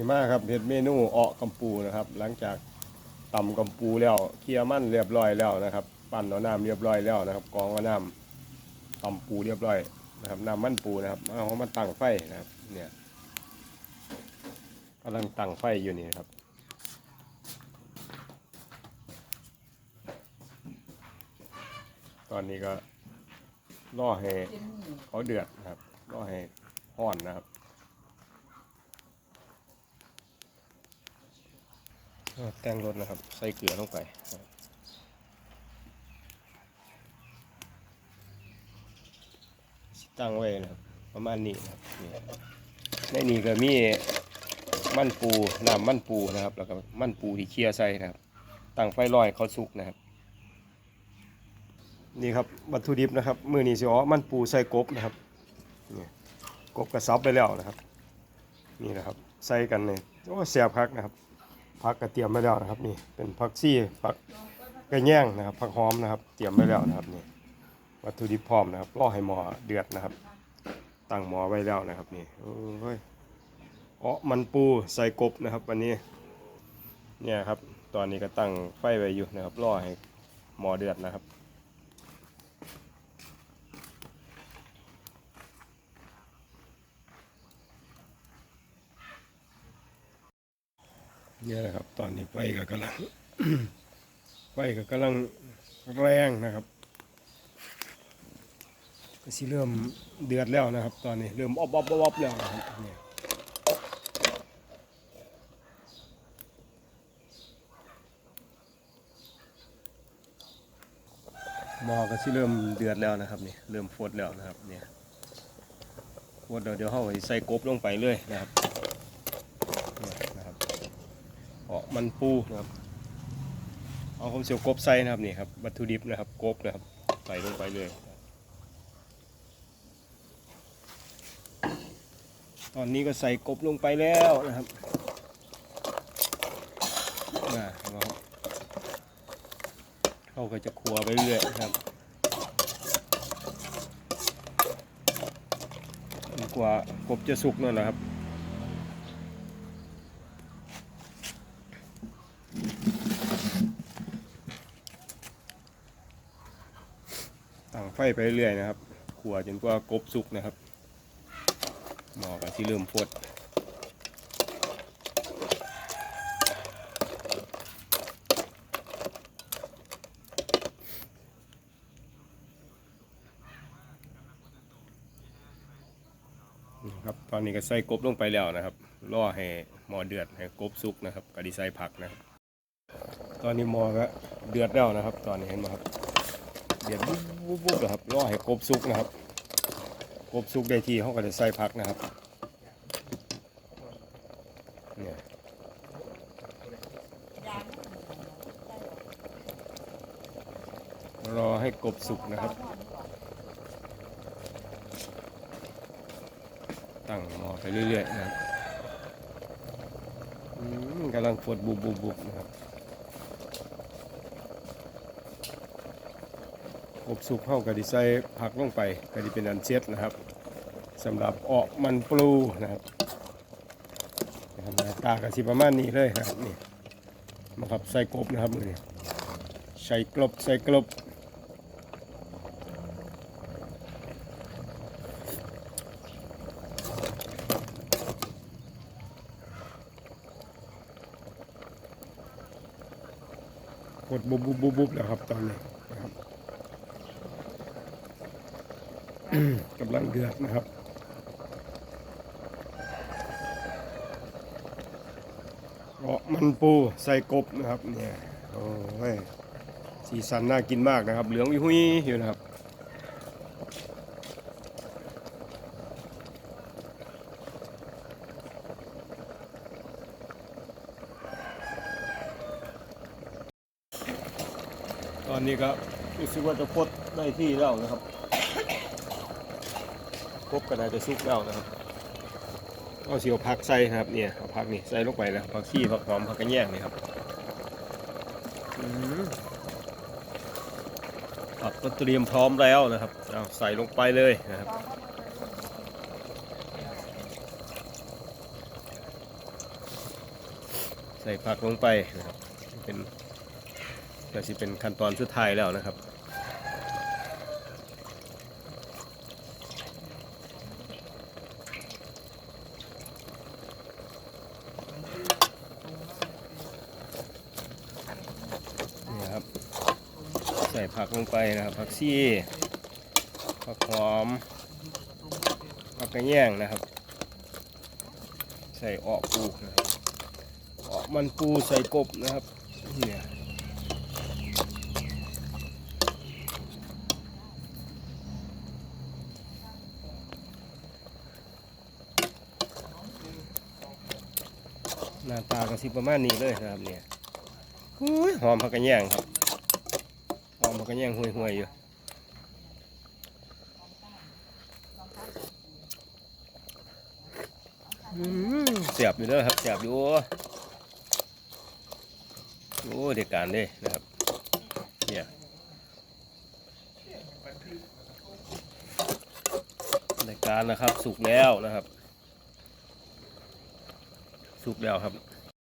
นี่มากครับเห็ดเมนูเอากำปูนะครับ หลังจากตำกำปูแล้วเคี่ยวมันเรียบร้อยแล้วนะครับ ปั้นเอาน้ำเรียบร้อยแล้วนะครับกองเอาน้ำตำปูเรียบร้อยนะครับน้ำมันปูนะครับเอามันตั้งไฟนะครับ เนี่ยกำลังตั้งไฟอยู่นี่ครับตอนนี้ก็ล่อให้เขาเดือดนะครับล่อให้ห้อนนะครับ แต่งรสนะครับ ใส่เกลือลงไปตั้งไว้นะครับ ประมาณนี้นะครับนี่ในนี้ก็มีมันปูน้ำมันปูนะครับ แล้วก็มันปูที่เคี่ยวใส่นะครับ ตั้งไฟลอยเขาสุกนะครับ นี่ครับวัตถุดิบนะครับ มือนี้สิอ๋อมันปูใส่กบนะครับนี่กบกระซับไปแล้วนะครับ นี่นะครับ ใส่กันเนี่ยโอ้แซ่บคักนะครับ ผักกระเตรียมไว้แล้วนะครับนี่เป็นผักซี่ผักกระแยงนะครับผักหอมนะครับเตรียมไว้แล้วนะครับนี่วัตถุดิบพร้อมนะครับรอให้หมอเดือดนะครับ ตั้งหมอไว้แล้วนะครับนี่โอ้ยเอ๋อมันปูใส่กบนะครับวันนี้เนี่ยครับตอนนี้ก็ตั้งไฟไว้อยู่นะครับรอให้หมอเดือดนะครับ เนี่ยนะครับ ตอนนี้ไฟก็กำลังไฟก็กำลังแรงนะครับก็สิเริ่มเดือดแล้วนะครับ ตอนนี้เริ่มอบอบอบอบแล้วนะครับเนี่ยหม้อก็สิเริ่มเดือดแล้วนะครับนี่เริ่มฟดแล้วนะครับเนี่ยฟดเดี๋ยวเดี๋ยวเขาใส่กบลงไปเลยนะครับเนี่ยนะครับเพาะ มันปูนะครับ เอาผมเสียวกบใส่นะครับนี่ครับวัตถุดิบนะครับกบนะครับใส่ลงไปเลย ตอนนี้ก็ใส่กบลงไปแล้วนะครับนะเราเขาก็จะขัวไปเรื่อยนะครับกว่ากบจะสุกนั่นแหละครับ ไฟไปเรื่อยนะครับขัวจนกว่ากบสุกนะครับหมอกับที่เริ่มฟดนะครับตอนนี้ก็ใส่กบลงไปแล้วนะครับล่อให้หมอเดือดให้กบสุกนะครับก็ดีใส่ผักนะครับตอนนี้หมอก็เดือดแล้วนะครับ ตอนนี้เห็นไหมครับ เดือดบุ๊บบุ๊บบุ๊บนะครับล่อให้กบสุกนะครับกบสุกได้ทีเขาก็จะใส่ผักนะครับเนี่ยรอให้กบสุกนะครับ ตั้งหม้อไปเรื่อยๆนะครับกำลังฟดบุบบุบบุบนะครับ กบสุกเข้ากับดีใส่ผักลงไปก็ดีเป็นอันเช็ดนะครับสำหรับออกมันปลูนะครับตากระสิประมาณนี้เลยนะครับนี่มาครับใส่กบนะครับมือนี้ใส่กลบใส่กลบกดบุบบุบบุบบุบแล้วครับตอนนี้นะครับ กำลังเดือดนะครับเกาะมันปูใส่กบนะครับเนี่ยโอ้ยสีสันน่ากินมากนะครับ เหลืองวิหุยอยู่นะครับตอนนี้ก็รู้สึกว่าจะพดได้ที่แล้วนะครับ ครบก็น่าจะสุกแล้วนะครับเอาเสียวผักใส่ครับเนี่ยเอาผักนี่ใส่ลงไปแล้วผักชีผักหอมผักกระแยงนี่ครับอืมผักก็เตรียมพร้อมแล้วนะครับเอาใส่ลงไปเลยนะครับใส่ผักลงไปนะครับเป็นก็สิเป็นขั้นตอนสุดท้ายแล้วนะครับ นี่ครับ ใส่ผักลงไปนะครับ ผักชีผักหอมผักกระแยงนะครับ ใส่ออกปูนะออกมันปูใส่กบนะครับเนี่ยหน้าตาก็สิประมาณนี้เลยนะครับเนี่ยหอมผักกระแยงครับ กกระแยงห่วยๆอยู่เสียบอยู่เด้อครับเสียบอยู่โอ้เด็กการเด้นะครับเนี่ยเด็กการนะครับสุกแล้วนะครับ สุกแล้วครับ